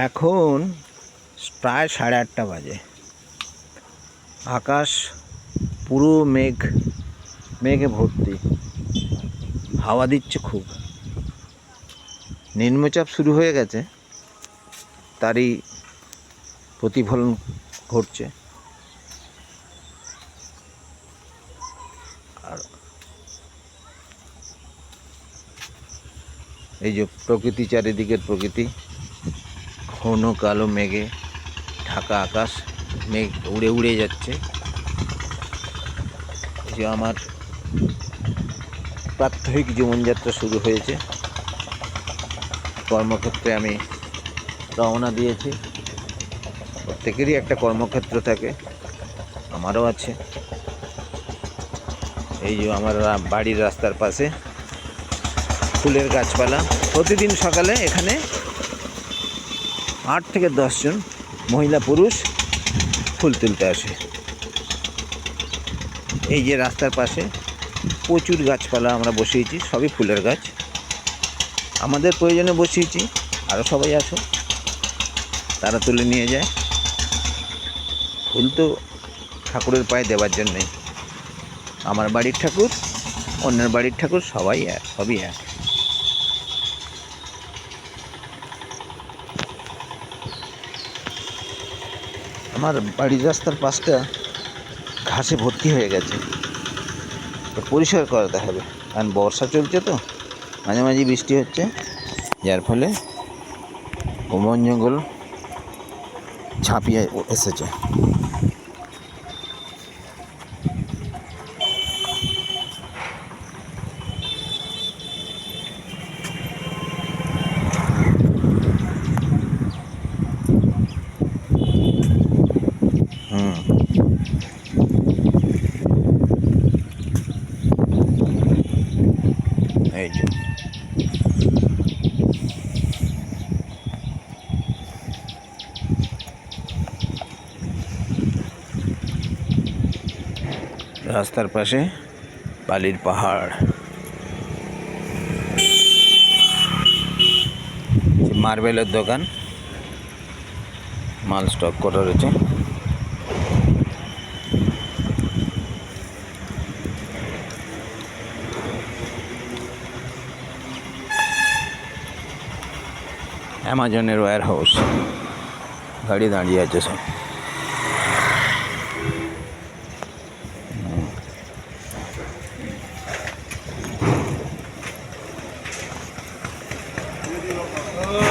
এখন প্রায় সাড়ে আটটা বাজে। আকাশ পুরো মেঘ, মেঘে ভর্তি। হাওয়া দিচ্ছে খুব। নিম্নচাপ শুরু হয়ে গেছে। তারই প্রতিফলন ঘটছে। আর এই যে প্রকৃতি, চারিদিকের প্রকৃতি। ঘন কালো মেঘে ঢাকা আকাশ মেঘ উড়ে উড়ে যাচ্ছে। যে আমার প্রাত্যহিক জীবনযাত্রা শুরু হয়েছে। কর্মক্ষেত্রে আমি রওনা দিয়েছি। প্রত্যেকেরই একটা কর্মক্ষেত্র থাকে, আমারও আছে। এই যে আমার বাড়ির রাস্তার পাশে ফুলের গাছপালা। প্রতিদিন সকালে এখানে আট থেকে দশজন মহিলা পুরুষ ফুল তুলতে আসে। এই যে রাস্তার পাশে প্রচুর গাছপালা আমরা বসিয়েছি, সবই ফুলের গাছ। আমাদের প্রয়োজনে বসিয়েছি আরও সবাই আসে। তারা তুলে নিয়ে যায়। ফুল তো ঠাকুরের পায়ে দেওয়ার জন্যই আমার বাড়ির ঠাকুর, অন্যের বাড়ির ঠাকুর সবাই এক, সবই এক। আমার বাড়ির রাস্তার পাশটা ঘাসে ভর্তি হয়ে গেছে। পরিষ্কার করাতে হবে কারণ বর্ষা চলছে তো, মাঝে মাঝে বৃষ্টি হচ্ছে। যার ফলে বন জঙ্গল ঝাঁপিয়ে এসেছে। এই রাস্তার পাশে বালির পাহাড়। মার্বেলের দোকান। মাল স্টক করা রয়েছে। অ্যামাজনের ওয়্যার হাউস গাড়ি দাঁড়িয়ে আছে সব Oh.